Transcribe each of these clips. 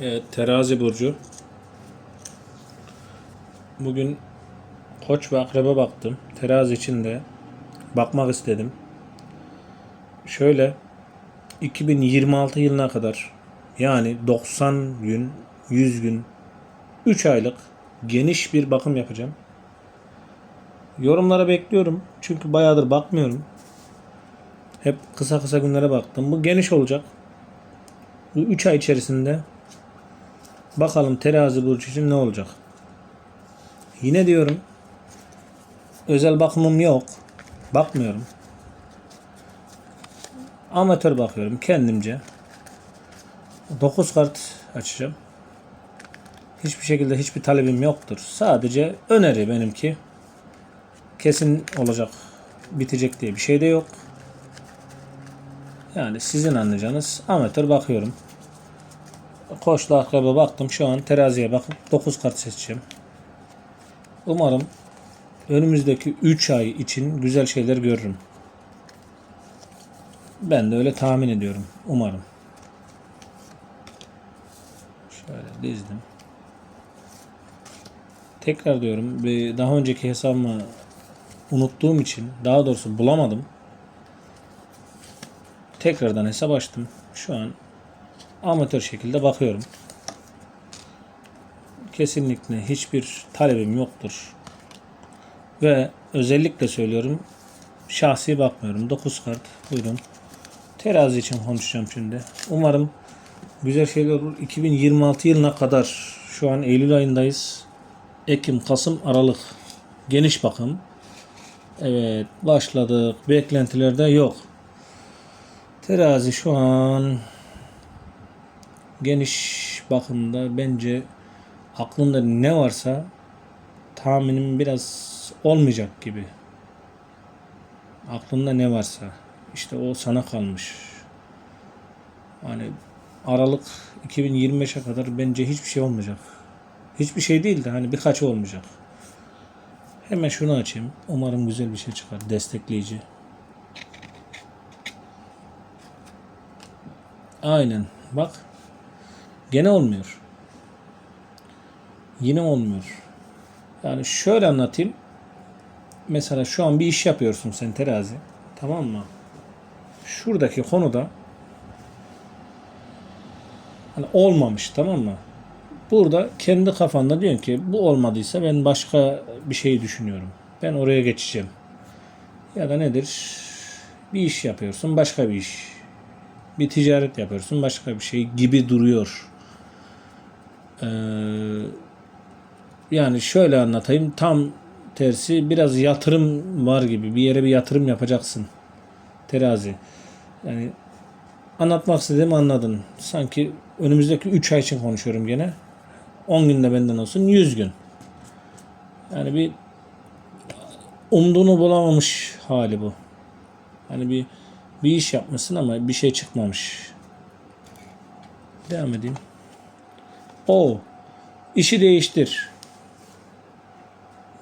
Evet, terazi burcu. Bugün koç ve akrebe baktım. Terazi için de bakmak istedim. Şöyle 2026 yılına kadar yani 90 gün, 100 gün, 3 aylık geniş bir bakım yapacağım. Yorumlara bekliyorum. Çünkü bayağıdır bakmıyorum. Hep kısa kısa günlere baktım. Bu geniş olacak. Bu 3 ay içerisinde bakalım terazi burcu için ne olacak. Yine diyorum özel bakımım yok. Bakmıyorum. Amatör bakıyorum kendimce. 9 kart açacağım. Hiçbir şekilde hiçbir talebim yoktur. Sadece öneri benimki. Kesin olacak, bitecek diye bir şey de yok. Yani sizin anlayacağınız amatör bakıyorum. Koçla akraba baktım. Şu an teraziye bakıp 9 kart seçeceğim. Umarım önümüzdeki 3 ay için güzel şeyler görürüm. Ben de öyle tahmin ediyorum. Umarım. Şöyle dizdim. Tekrar diyorum. Bir daha önceki hesabımı unuttuğum için daha doğrusu bulamadım. Tekrardan hesap açtım. Şu an amatör şekilde bakıyorum. Kesinlikle hiçbir talebim yoktur. Ve özellikle söylüyorum şahsi bakmıyorum. 9 kart buyurun. Terazi için konuşacağım şimdi. Umarım güzel şeyler olur. 2026 yılına kadar şu an Eylül ayındayız. Ekim, Kasım, Aralık geniş bakım. Evet başladık. Beklentilerde yok. Terazi şu an geniş bakımda bence aklında ne varsa tahminim biraz olmayacak gibi. Aklında ne varsa işte o sana kalmış. Hani Aralık 2025'e kadar bence hiçbir şey olmayacak. Hiçbir şey değil de hani birkaç olmayacak. Hemen şunu açayım. Umarım güzel bir şey çıkar. Destekleyici. Aynen. Bak. Gene olmuyor. Yine olmuyor. Yani şöyle anlatayım. Mesela şu an bir iş yapıyorsun sen terazi. Tamam mı? Şuradaki konuda hani olmamış tamam mı? Burada kendi kafanda diyorsun ki bu olmadıysa ben başka bir şey düşünüyorum. Ben oraya geçeceğim. Ya da nedir? Bir iş yapıyorsun başka bir iş. Bir ticaret yapıyorsun başka bir şey gibi duruyor. Ee, yani şöyle anlatayım tam tersi biraz yatırım var gibi bir yere bir yatırım yapacaksın. Terazi. Yani anlatmak istediğimi anladın. Sanki önümüzdeki 3 ay için konuşuyorum gene. 10 günde benden olsun 100 gün. Yani bir umduğunu bulamamış hali bu. Hani bir bir iş yapmışsın ama bir şey çıkmamış. Devam edeyim. O işi değiştir.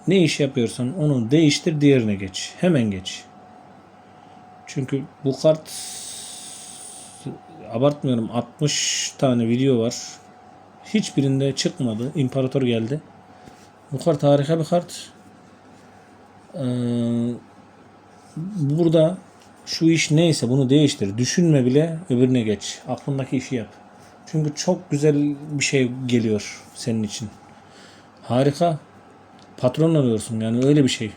Ne iş yapıyorsan onu değiştir diğerine geç. Hemen geç. Çünkü bu kart abartmıyorum 60 tane video var. Hiçbirinde çıkmadı. İmparator geldi. Bu kart harika bir kart. Ee, burada şu iş neyse bunu değiştir. Düşünme bile öbürüne geç. Aklındaki işi yap. Çünkü çok güzel bir şey geliyor senin için. Harika. Patron alıyorsun yani öyle bir şey.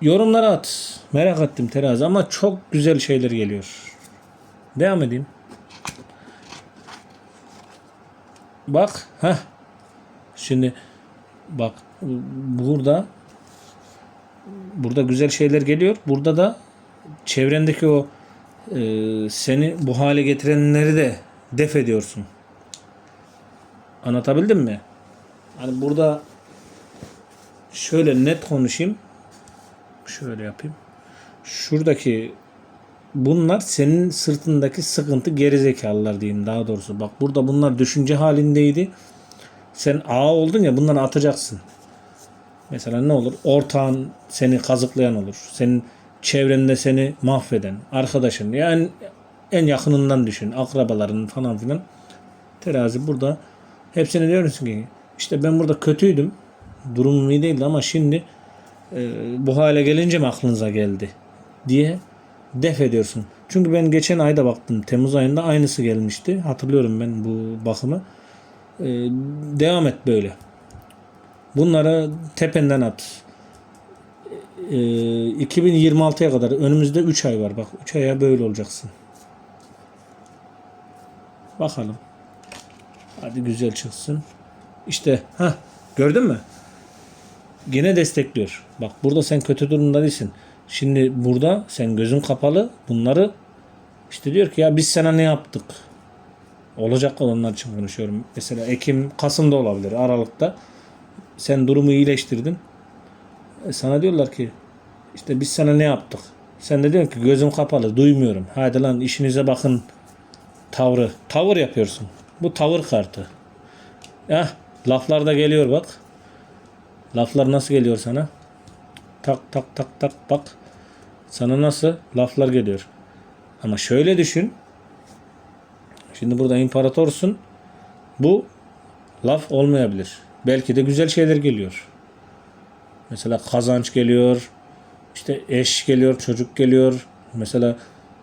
Yorumlara at. Merak ettim terazi ama çok güzel şeyler geliyor. Devam edeyim. Bak. ha. Şimdi bak burada burada güzel şeyler geliyor. Burada da çevrendeki o e, seni bu hale getirenleri de def ediyorsun. Anlatabildim mi? Hani burada şöyle net konuşayım. Şöyle yapayım. Şuradaki bunlar senin sırtındaki sıkıntı gerizekalılar diyeyim daha doğrusu. Bak burada bunlar düşünce halindeydi. Sen ağa oldun ya bunları atacaksın. Mesela ne olur? Ortağın seni kazıklayan olur. Senin çevrende seni mahveden, arkadaşın. Yani en yakınından düşün. Akrabaların falan filan. Terazi burada. Hepsine diyorsun ki işte ben burada kötüydüm. Durumum iyi değildi ama şimdi e, bu hale gelince mi aklınıza geldi diye def ediyorsun. Çünkü ben geçen ayda baktım. Temmuz ayında aynısı gelmişti. Hatırlıyorum ben bu bakımı. E, devam et böyle. Bunları tependen at. E, 2026'ya kadar önümüzde 3 ay var. Bak 3 aya böyle olacaksın. Bakalım. Hadi güzel çıksın. İşte ha gördün mü? Gene destekliyor. Bak burada sen kötü durumda değilsin. Şimdi burada sen gözün kapalı bunları işte diyor ki ya biz sana ne yaptık? Olacak olanlar için konuşuyorum. Mesela Ekim, Kasım'da olabilir, Aralık'ta. Sen durumu iyileştirdin. E sana diyorlar ki işte biz sana ne yaptık? Sen de diyorsun ki gözüm kapalı, duymuyorum. Hadi lan işinize bakın tavrı. Tavır yapıyorsun. Bu tavır kartı. Ya laflar da geliyor bak. Laflar nasıl geliyor sana? Tak tak tak tak bak. Sana nasıl laflar geliyor. Ama şöyle düşün. Şimdi burada imparatorsun. Bu laf olmayabilir. Belki de güzel şeyler geliyor. Mesela kazanç geliyor. İşte eş geliyor, çocuk geliyor. Mesela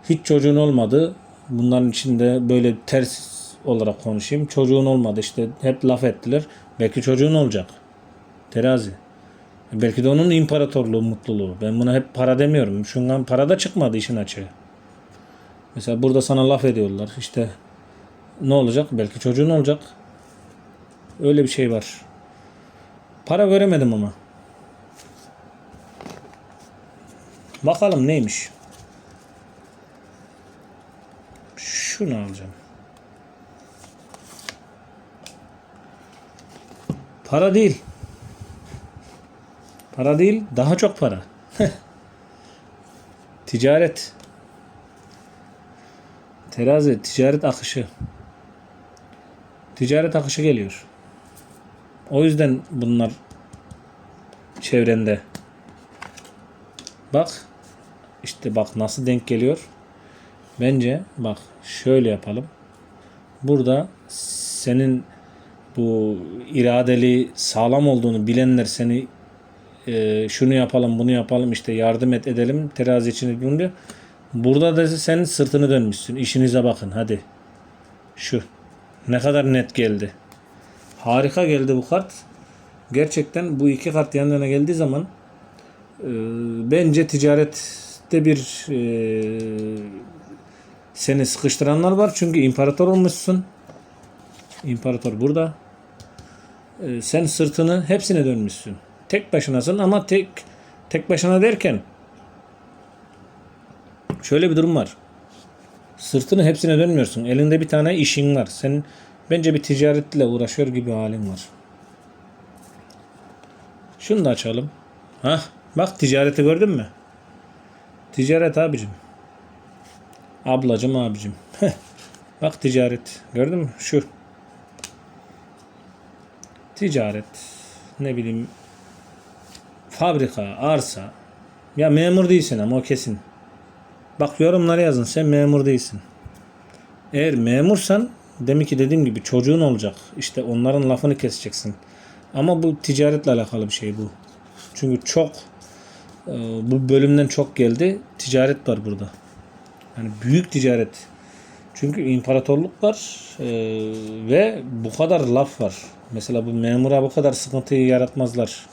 hiç çocuğun olmadı. Bunların içinde böyle ters olarak konuşayım. Çocuğun olmadı işte hep laf ettiler. Belki çocuğun olacak. Terazi. Belki de onun imparatorluğu, mutluluğu. Ben buna hep para demiyorum. Şundan para da çıkmadı işin açığı. Mesela burada sana laf ediyorlar. İşte ne olacak? Belki çocuğun olacak. Öyle bir şey var. Para göremedim ama. Bakalım neymiş. Şunu alacağım. Para değil. Para değil, daha çok para. Ticaret. Terazi, ticaret akışı. Ticaret akışı geliyor. O yüzden bunlar çevrende. Bak. İşte bak nasıl denk geliyor. Bence bak şöyle yapalım. Burada senin bu iradeli sağlam olduğunu bilenler seni e, şunu yapalım bunu yapalım işte yardım et edelim terazi içinde bunu diyor. Burada da senin sırtını dönmüşsün. İşinize bakın hadi. Şu. Ne kadar net geldi. Harika geldi bu kart. Gerçekten bu iki kart yan yana geldiği zaman e, bence ticarette bir e, seni sıkıştıranlar var. Çünkü imparator olmuşsun. İmparator burada. E, sen sırtını hepsine dönmüşsün. Tek başınasın ama tek tek başına derken şöyle bir durum var. Sırtını hepsine dönmüyorsun. Elinde bir tane işin var. Senin bence bir ticaretle uğraşıyor gibi halin var. Şunu da açalım. Hah, bak ticareti gördün mü? Ticaret abicim. Ablacım abicim. bak ticaret. Gördün mü? Şu. Ticaret. Ne bileyim. Fabrika, arsa. Ya memur değilsin ama o kesin. Bak yorumlara yazın. Sen memur değilsin. Eğer memursan demek ki dediğim gibi çocuğun olacak. İşte onların lafını keseceksin. Ama bu ticaretle alakalı bir şey bu. Çünkü çok bu bölümden çok geldi. Ticaret var burada. Yani büyük ticaret. Çünkü imparatorluk var e, ve bu kadar laf var. Mesela bu memura bu kadar sıkıntıyı yaratmazlar.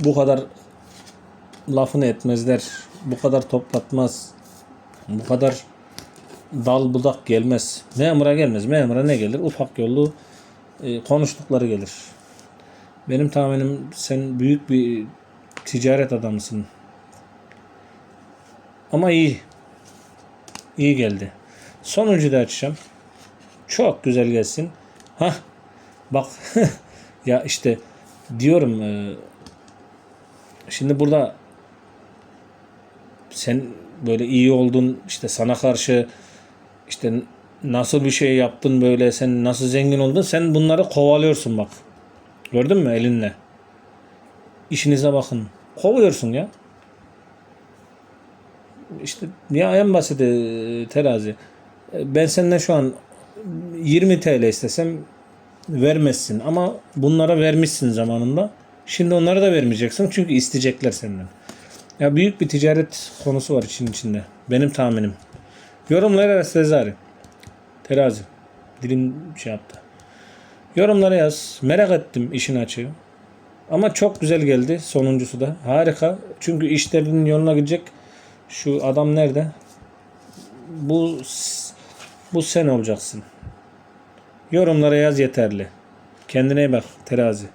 Bu kadar lafını etmezler. Bu kadar toplatmaz. Bu kadar dal budak gelmez. Memura gelmez. Memura ne gelir? Ufak yollu e, konuştukları gelir. Benim tahminim sen büyük bir ticaret adamısın. Ama iyi. İyi geldi. Sonuncu da açacağım. Çok güzel gelsin. Ha, bak ya işte diyorum e, şimdi burada sen böyle iyi oldun işte sana karşı işte nasıl bir şey yaptın böyle sen nasıl zengin oldun sen bunları kovalıyorsun bak. Gördün mü elinle? İşinize bakın. Kovuyorsun ya. işte ya en basit e, terazi. E, Ben senden şu an 20 TL istesem vermezsin ama bunlara vermişsin zamanında. Şimdi onlara da vermeyeceksin çünkü isteyecekler senden. Ya büyük bir ticaret konusu var için içinde. Benim tahminim. Yorumlara yaz Sezari. Terazi. Dilim şey yaptı. Yorumlara yaz. Merak ettim işin açığı. Ama çok güzel geldi sonuncusu da. Harika. Çünkü işlerinin yoluna gidecek. Şu adam nerede? Bu bu sen olacaksın. Yorumlara yaz yeterli. Kendine bak terazi.